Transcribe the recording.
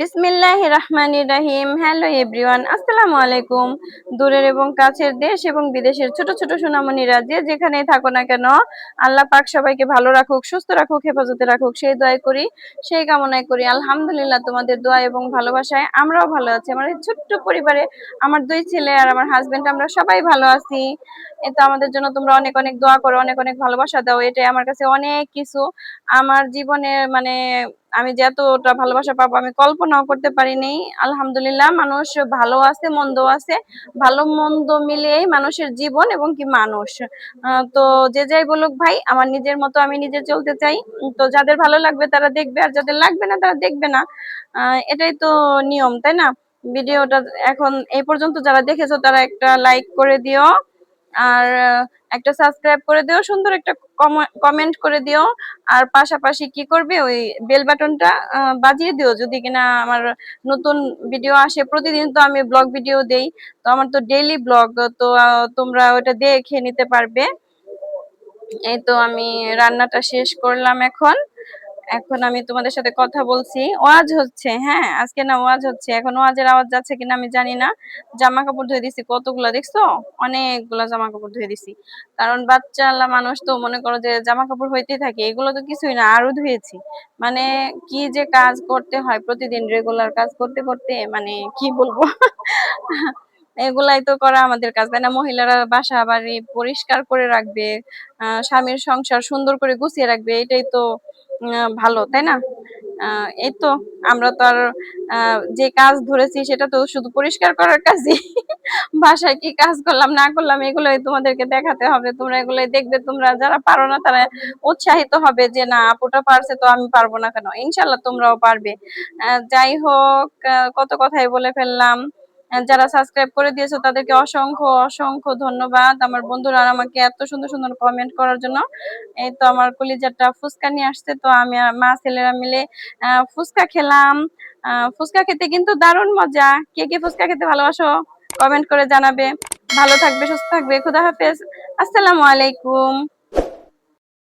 বিসমিল্লাহ রহমানির রাহিম। Hello everyone আসসালামু আলাইকুম। দূরের এবং কাছের দেশ এবং বিদেশের ছোট ছোট সোনামণিরা যে যেখানে থাকো না কেন, আল্লাহ পাক সবাইকে ভালো রাখুক, সুস্থ রাখুক, হেফাজতে রাখুক, সেই দোয়াই করি, সেই কামনায় করি। আলহামদুলিল্লাহ, তোমাদের দোয়া এবং ভালোবাসায় আমরাও ভালো আছি। আমার ছোট্ট পরিবারে আমার দুই ছেলে আর আমার হাজবেন্ড আমরা সবাই ভালো আছি। এটা আমাদের জন্য তোমরা অনেক অনেক দোয়া করো, অনেক অনেক ভালোবাসা দাও। এটাই আমার কাছে অনেক কিছু। আমার জীবনে মানে আমি যে এতটা ভালোবাসা পাবো আমি কল্পনাও করতে পারিনি। আলহামদুলিল্লাহ, মানুষ ভালো আছে, মন্দ আছে। ভালো, মন্দ মিলিয়েই মানুষের জীবন এবং কি মানুষ। তো যে যাই বলুক ভাই, আমার নিজের মতো আমি নিজে চলতে চাই। তো যাদের ভালো লাগবে তারা দেখবে, আর যাদের লাগবে না তারা দেখবে না। এটাই তো নিয়ম, তাই না? ভিডিওটা এখন এই পর্যন্ত যারা দেখেছ তারা একটা লাইক করে দিও। আর একটা সাবস্ক্রাইব করে দিও, সুন্দর একটা কমেন্ট করে দিও। আর পাশাপাশি কি করবে, ওই বেল বাটনটা বাজিয়ে দিও। যদি কিনা আমার নতুন ভিডিও আসে, প্রতিদিন তো আমি ব্লগ ভিডিও দেই, তো আমার তো ডেইলি ব্লগ তো তোমরা ওটা দেখে নিতে পারবে। এই তো আমি রান্নাটা শেষ করলাম এখন। এখন আমি তোমাদের সাথে কথা বলছি। ওয়াজ হচ্ছে হ্যাঁ আজকে না ওয়াজ হচ্ছে। এখন ওয়াজের আওয়াজ যাচ্ছে কিনা আমি জানি না। জামা কাপড় ধুয়ে দিছি, কতগুলা দেখছ? অনেকগুলা জামা কাপড় ধুয়ে দিছি। কারণ বাচ্চা আল্লাহ মানুষ তো মনে করো যে জামা কাপড় হইতেই থাকে, এগুলো তো কিছুই না, আরও ধুয়েছি। মানে কি যে কাজ করতে হয়, প্রতিদিন রেগুলার কাজ করতে করতে মানে কি বলব? এগুলাই তো করা আমাদের কাজ, তাই না? মহিলারা বাসা বাড়ি পরিষ্কার করে রাখবে স্বামীর সংসার সুন্দর করে গুছিয়ে রাখবে, এটাই তো ভালো, তাই না? এই তো, আমরা তো আর যে কাজ ধরেছি সেটা তো শুধু পরিষ্কার করার কাজই। বাসায় কি কাজ করলাম, না করলাম, এগুলোই তোমাদেরকে দেখাতে হবে, তোমরা এগুলোই দেখবে, তোমরা যারা পারো না, তারা উৎসাহিত হবে যে, না, আপুটা পারছে, তো আমি পারব না কেন? ইনশাল্লাহ তোমরাও পারবে। যাই হোক কত কথাই বলে ফেললাম। যারা সাবস্ক্রাইব করে দিয়েছ, তাদেরকে অসংখ্য অসংখ্য ধন্যবাদ। আমার বন্ধুরা আমাকে এত সুন্দর সুন্দর কমেন্ট করার জন্য। এই তো আমার কলিজাটা ফুচকা নিয়ে আসছে, তো আমি মা ছেলেরা মিলে ফুচকা খেলাম। ফুচকা খেতে কিন্তু দারুণ মজা। কে কে ফুচকা খেতে ভালোবাসো কমেন্ট করে জানাবে। ভালো থাকবে, সুস্থ থাকবে। খুদা হাফেজ। আসসালামু আলাইকুম।